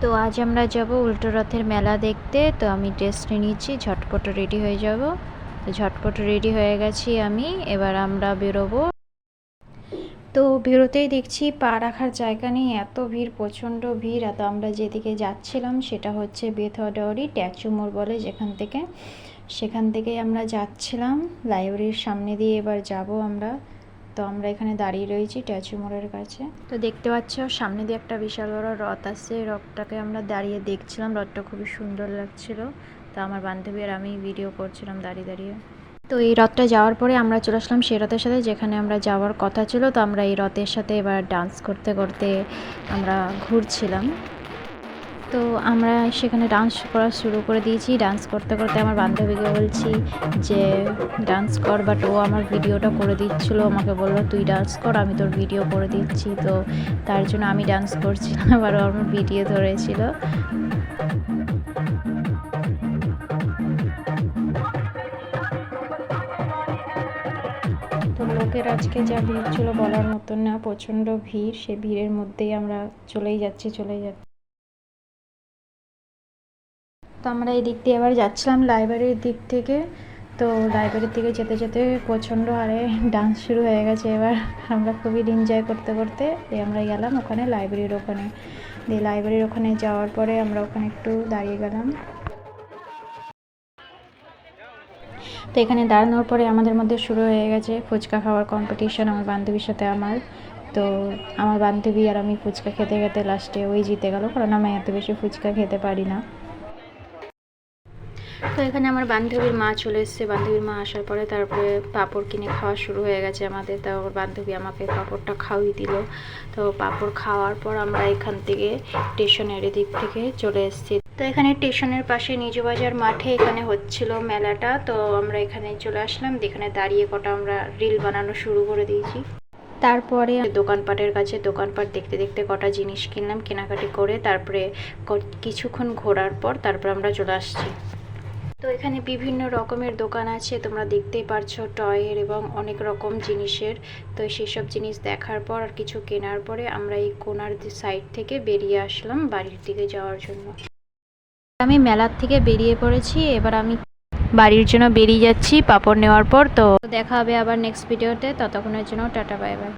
তো আজ আমরা যাব উল্টো রথের মেলা দেখতে। তো আমি ড্রেস নিয়ে নিচ্ছি, ঝটপট রেডি হয়ে যাব। তো ঝটপট রেডি হয়ে গেছি আমি, এবার আমরা বেরোবো। তো বেরোতেই দেখছি পা রাখার জায়গা নেই, এত ভিড়, প্রচণ্ড ভিড়। এত আমরা যেদিকে যাচ্ছিলাম সেটা হচ্ছে বেথডাওয়ারি ট্যাচু মোড় বলে যেখান থেকে। সেখান থেকেই আমরা যাচ্ছিলাম লাইব্রেরির সামনে দিয়ে এবার যাব আমরা। তো আমরা এখানে দাঁড়িয়ে রয়েছি ট্যাচু মোড়ের কাছে। তো দেখতে পাচ্ছ, সামনে দিয়ে একটা বিশাল বড় রথ আছে রথটাকে আমরা দাঁড়িয়ে দেখছিলাম। রথটা খুবই সুন্দর লাগছিল। তো আমার বান্ধবী আর আমি ভিডিও করছিলাম দাঁড়িয়ে দাঁড়িয়ে। তো এই রথটা যাওয়ার পরে আমরা চলে আসলাম সেই রথের সাথে, যেখানে আমরা যাওয়ার কথা ছিল। তো আমরা এই রথের সাথে এবার ডান্স করতে করতে আমরা ঘুরছিলাম। তো আমরা সেখানে ডান্স করা শুরু করে দিয়েছি। ডান্স করতে করতে আমার বান্ধবীকে বলছি যে ডান্স কর বাট ও আমার ভিডিওটা করে দিচ্ছিল। আমাকে বলল, তুই ডান্স কর, আমি তোর ভিডিও করে দিচ্ছি। তো তার জন্য আমি ডান্স করছিলাম আর ও আমার ভিডিও ধরেছিল। তো লোকের আজকে যা ভিড় ছিল বলার মতন না, প্রচণ্ড ভিড়। সে ভিড়ের মধ্যেই আমরা চলেই যাচ্ছি চলেই যাচ্ছি। তো আমরা এই দিক দিয়ে এবার যাচ্ছিলাম লাইব্রেরির দিক থেকে। তো লাইব্রেরির দিকে যেতে যেতে প্রচণ্ড আরে ডান্স শুরু হয়ে গেছে এবার। আমরা খুবই এনজয় করতে করতে দিয়ে আমরা গেলাম ওখানে লাইব্রেরির ওখানে। দিয়ে লাইব্রেরির ওখানে যাওয়ার পরে আমরা ওখানে একটু দাঁড়িয়ে গেলাম। তো এখানে দাঁড়ানোর পরে আমাদের মধ্যে শুরু হয়ে গেছে ফুচকা খাওয়ার কম্পিটিশন আমার বান্ধবীর সাথে আমার। তো আমার বান্ধবী আর আমি ফুচকা খেতে খেতে লাস্টে ওই জিতে গেল। কারণ আমি এত বেশি ফুচকা খেতে পারি না। তো এখানে আমার বান্ধবীর মা চলে এসেছে। বান্ধবীর মা আসার পরে তারপরে পাঁপড় কিনে খাওয়া শুরু হয়ে গেছে আমাদের। তো আমার বান্ধবী আমাকে পাঁপড়টা খাওয়াই দিল। তো পাঁপড় খাওয়ার পর আমরা এখান থেকে স্টেশনের দিক থেকে চলে এসেছি। তো এখানে স্টেশনের পাশে নিজবাজার মাঠে এখানে হচ্ছিল মেলাটা। তো আমরা এখানে চলে আসলাম। এখানে দাঁড়িয়ে কটা আমরা রিল বানানো শুরু করে দিয়েছি। তারপরে দোকানপাটের কাছে দোকানপাট দেখতে দেখতে কটা জিনিস কিনলাম। কেনাকাটি করে তারপরে কিছুক্ষণ ঘোরার পর তারপর আমরা চলে আসছি। তো এখানে বিভিন্ন রকমের দোকান আছে, তোমরা দেখতেই পারছ টয়ের এবং অনেক রকম জিনিসের। তো সেসব জিনিস দেখার পর আর কিছু কেনার পরে আমরা এই কোনার সাইড থেকে বেরিয়ে আসলাম বাড়ির দিকে যাওয়ার জন্য। আমি মেলার থেকে বেরিয়ে পড়েছি, এবার আমি বাড়ির জন্য বেরিয়ে যাচ্ছি পাপড় নেওয়ার পর। তো দেখা হবে আবার নেক্সট ভিডিওতে ততক্ষণের জন্য টাটা বাই বাই